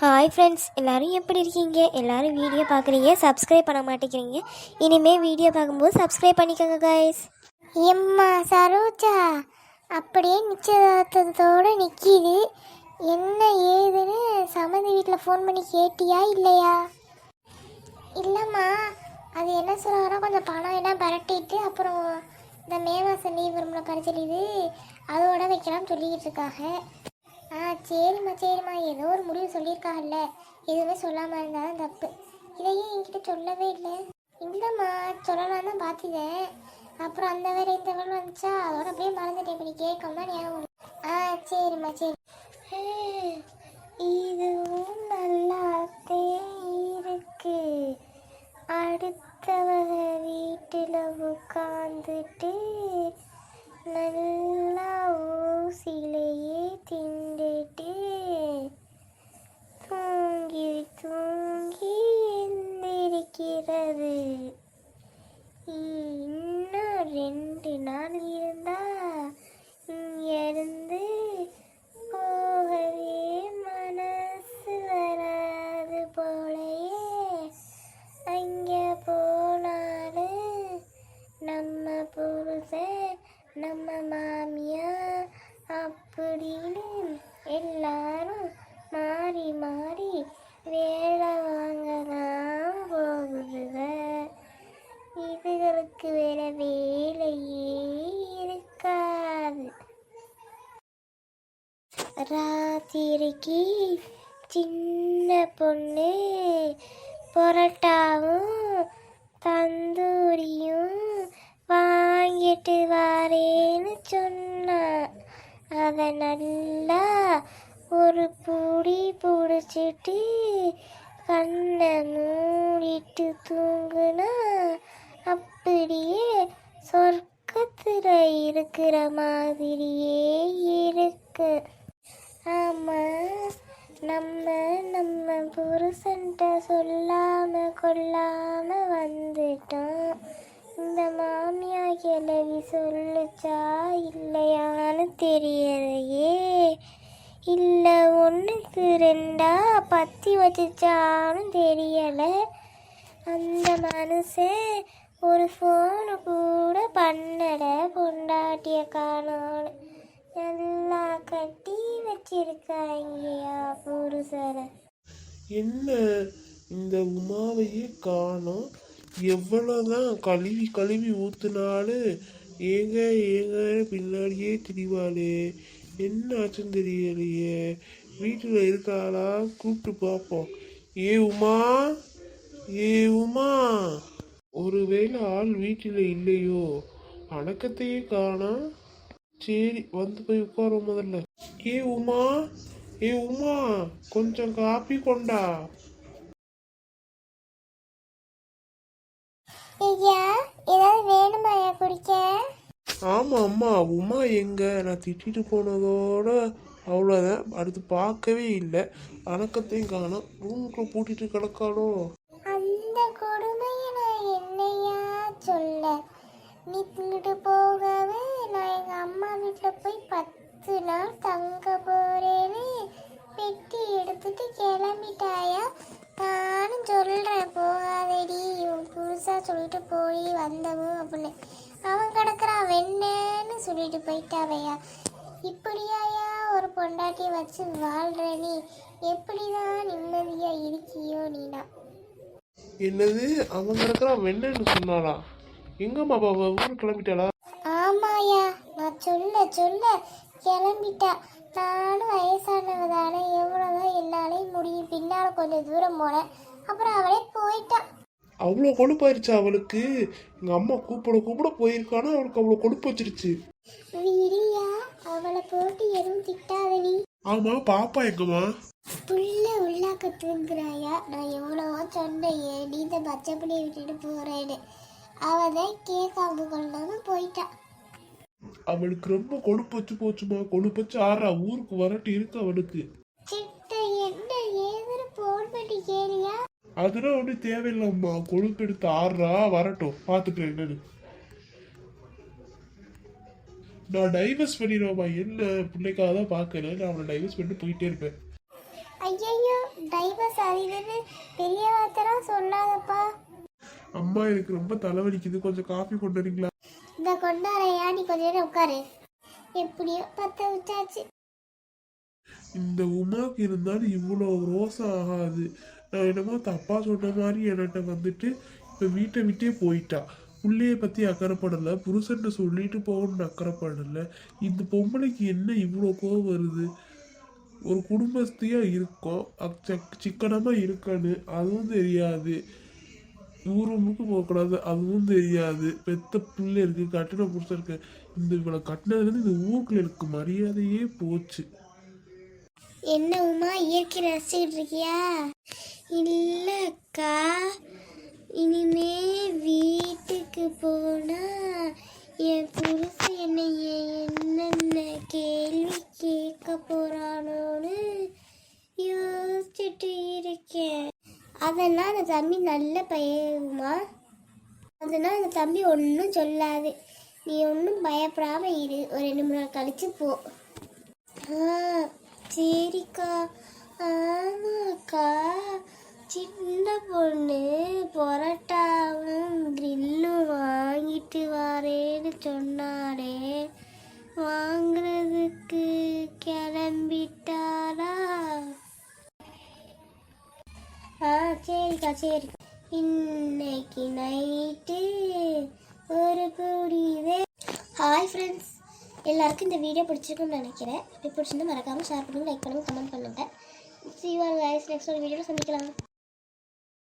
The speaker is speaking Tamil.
ஹாய் ஃப்ரெண்ட்ஸ் எல்லோரும் எப்படி இருக்கீங்க? எல்லோரும் வீடியோ பார்க்குறீங்க? சப்ஸ்கிரைப் பண்ண மாட்டேங்கிறீங்க? இனிமேல் வீடியோ பார்க்கும்போது சப்ஸ்கிரைப் பண்ணிக்கோங்க காய்ஸ் எம்மா சரோஜா அப்படியே நிச்சயதார்த்தத்தோடு நிற்கிது என்ன ஏதுன்னு சமந்தி வீட்டில் ஃபோன் பண்ணி கேட்டியா இல்லையா? இல்லைம்மா அது என்ன சொல்கிறாங்கன்னா கொஞ்சம் பணம் எல்லாம் பரட்டிட்டு அப்புறம் இந்த மே மாதம் லீவ் வரும்ல பரிசலிது அதோட வைக்கலாம்னு சொல்லிக்கிட்டு இருக்காங்க. ஆ சரிம்மா சரிம்மா. ஏதோ ஒரு முடிவு சொல்லியிருக்காங்கல்ல. எதுவுமே சொல்லாமல் இருந்தாலும் தப்பு. இதையும் என்கிட்ட சொல்லவே இல்லை. இல்லைம்மா சொல்லலாம் தான் பார்த்துதேன் அப்புறம் அந்த வேலை இந்த வேலை வந்துச்சா? அதோட அப்படியே மறந்துட்டேன். இப்படி கேட்கமா ஞாபகம் ஆ சரிம்மா சரி. இதுவும் நல்லாத்தே இருக்கு. அடுத்தவங்க வீட்டில் உட்காந்துட்டு நல்லா ஊசிலையே தின் தூங்கி தூங்கி எந்திரிக்கிறது இன்னும் ரெண்டு நாள் இருந்தா இங்கிருந்து போகவே மனசு வராது போலயே அங்கே போனாலும் நம்ம புருஷன் நம்ம மாமியா அப்படின்னு எல்லாரும் மாறி மாறி வேலை வாங்கலாம் போகுதுங்க இதுகளுக்கு வேற வேலையே இருக்காது ராத்திரிக்கு சின்ன பொண்ணு பொரட்டாவும் தந்தூரியும் வாங்கிட்டு வரேன்னு சொன்னான் அதை நல்லா ஒரு புடி பிடிச்சிட்டு கண்ணை மூடிட்டு தூங்குனா அப்படியே சொர்க்கத்தில் இருக்கிற மாதிரியே இருக்கு. ஆமாம் நம்ம நம்ம புருஷன்ட்ட சொல்லாம கொள்ளாம வந்துட்டோம். இந்த மாமியா கிழவி சொல்லுச்சா இல்லையான்னு தெரியலையே. இல்லை ஒன்றுக்கு ரெண்டா பத்தி வச்சுச்சான்னு தெரியலை. அந்த மனுஷன் ஒரு ஃபோனு கூட பண்ணலை பொண்டாட்டிய காணோன்னு. நல்லா கட்டி வச்சிருக்காங்கயா என்ன இந்த உமாவையே காணோம். எவ்வளோதான் கழுவி கழுவி ஊத்துனாலும் ஏங்க ஏங்க பின்னாடியே திரிவாளே. என்ன ஆச்சுன்னு தெரியலையே. வீட்டில் இருக்காளா? கூப்பிட்டு பார்ப்போம். ஏ உமா ஏ உமா. ஒருவேளை ஆள் வீட்டில் இல்லையோ? அடக்கத்தையே காணோம். சரி வந்து போய் உட்காரும் முதல்ல. ஏ உமா ஏ உமா கொஞ்சம் காப்பி கொண்டா. ஐயா ஏதாவது வேணுமாயா குடிக்க? ஆமா அம்மா உமா எங்க? நான் திட்டிட்டு போனதோட அவ்வளோதான் அடுத்து பார்க்கவே இல்லை. அணக்கத்தையும் காணோம். ரூமுக்குள்ள பூட்டிட்டு கிடக்கானோ நீ இங்கிட்டு போகவே நான் எங்க அம்மா வீட்டில் போய் பத்து நாள் தங்க போறேன்னு பெட்டி எடுத்துட்டு கிளம்பிட்டாயா? நானும் சொல்றேன் போகாதடி புதுசாக புதுசா சொல்லிட்டு போய் வந்தவும் அப்படின்னு. அவன் கிடக்குறான் வெண்ணன்னு சொல்லிட்டு போயிட்டாவையா? இப்படியாயா ஒரு பொண்டாட்டியை வச்சு வாழ்ற நீ எப்படிதான் நிம்மதியா இருக்கியோ நீனா? என்னது? அவங்க கிடக்குறான் வெண்ணன்னு சொன்னாரா எங்கம்மா பாபா ஊருக்கு கிளம்பிட்டாளா? ஆமாயா நான் சொல்ல சொல்ல கிளம்பிட்டா. நானும் வயசானவ தானே எவ்வளோதான் என்னாலையும் முடியும். பின்னால் கொஞ்சம் தூரம் போனேன். அப்புறம் அவளே போயிட்டா. அவ்வளோ கொழுப்பாயிருச்சு அவளுக்கு? எங்க அம்மா கூப்பிட கூப்பிட போயிருக்கானா? அவளுக்கு அவ்வளோ கொழுப்பு வச்சிருச்சு. விடியா அவளை போட்டு எதுவும் திட்டாதடி ஆமா பாப்பா எங்கம்மா? புள்ள உள்ளாக்க தூங்குறாயா? நான் எவ்வளவோ சொன்னேன் நீ இந்த பச்சை பிள்ளைய விட்டுட்டு போறேன்னு. அவ தான் கேட்காம கொள்ளாம போயிட்டா. அவளுக்கு ரொம்ப கொழுப்பு வச்சு போச்சுமா. கொழுப்பு வச்சு ஆறா. ஊருக்கு வரட்டு இருக்கு அவளுக்கு. சிட்ட என்ன ஏதுன்னு போன் பண்ணி கேளியா? அதெல்லாம் ஒன்றும் தேவையில்லைம்மா. கொழுப்பு எடுத்து ஆறா வரட்டும். பார்த்துக்கிறேன் என்னன்னு. நான் டைவர்ஸ் பண்ணிடுவேம்மா. என்ன? பிள்ளைக்காக தான் பார்க்கல நான் அவனை டைவர்ஸ் பண்ணிட்டு போயிட்டே இருப்பேன். ஐயையோ டைவர்ஸ் அது இதுன்னு பெரிய வார்த்தைலாம் சொல்லாதப்பா. அம்மா எனக்கு ரொம்ப தலைவலிக்குது. கொஞ்சம் காஃபி கொண்டு வரீங்களா இந்த கொண்டாரையா நீ கொஞ்ச நேரம் உட்காரு. எப்படியோ பத்த விட்டாச்சு. இந்த உமாக்கு இருந்தாலும் இவ்வளோ ரோசம் ஆகாது. நான் என்னமோ தப்பா சொன்ன மாதிரி என்கிட்ட வந்துட்டு இப்போ வீட்டை விட்டே போயிட்டா. புள்ளைய பற்றி அக்கறைப்படலை. புருஷன்ட்ட சொல்லிட்டு போகணும்னு அக்கறைப்படலை. இந்த பொம்பளைக்கு என்ன இவ்வளோ கோவம் வருது? ஒரு குடும்பஸ்தியா இருக்கோம். அக்~ சக்~ சிக்கனமா இருக்கணும். அதுவும் தெரியாது. ஊருக்கு போகக்கூடாது அதுவும் தெரியாது. பெத்த பிள்ளை இருக்கு கட்டின புதுசாக இருக்கு. இந்த இவளை கட்டினதுலேருந்து இந்த ஊருக்குள்ள எனக்கு மரியாதையே போச்சு. என்ன உமா இயற்கை ரசிச்சுக்கிட்டு இருக்கியா? இல்லக்கா இனிமே வீட்டுக்கு போனா என் புருஷன் என்னை என்னென்ன கேள்வி கேட்க அதெல்லாம் அந்த தம்பி நல்ல பையமா அதெல்லாம் அந்த தம்பி ஒன்றும் சொல்லாது. நீ ஒன்றும் பயப்படாம இரு. ஒரு ரெண்டு மூணு நாள் கழிச்சு போ. ஆ சரிக்கா. ஆமாக்கா. சின்ன பொண்ணு பொரட்டாவும் கிரில்லும் வாங்கிட்டு வரேன்னு சொன்னாரே. வாங்குறதுக்கு கிளம்பிட்டாரா? ஆ சரிக்கா சரி இன்னைக்கு நைட்டு ஒரு புடிவே ஹாய் ஃப்ரெண்ட்ஸ் எல்லாருக்கும் இந்த வீடியோ பிடிச்சிருக்குன்னு நினைக்கிறேன். அப்படி பிடிச்சிருந்தா மறக்காமல் ஷேர் பண்ணுங்கள் லைக் பண்ணுங்கள் கமெண்ட் பண்ணுங்கள் சி யூ கைஸ் நெக்ஸ்ட் ஒரு வீடியோவில் சந்திக்கலாம்.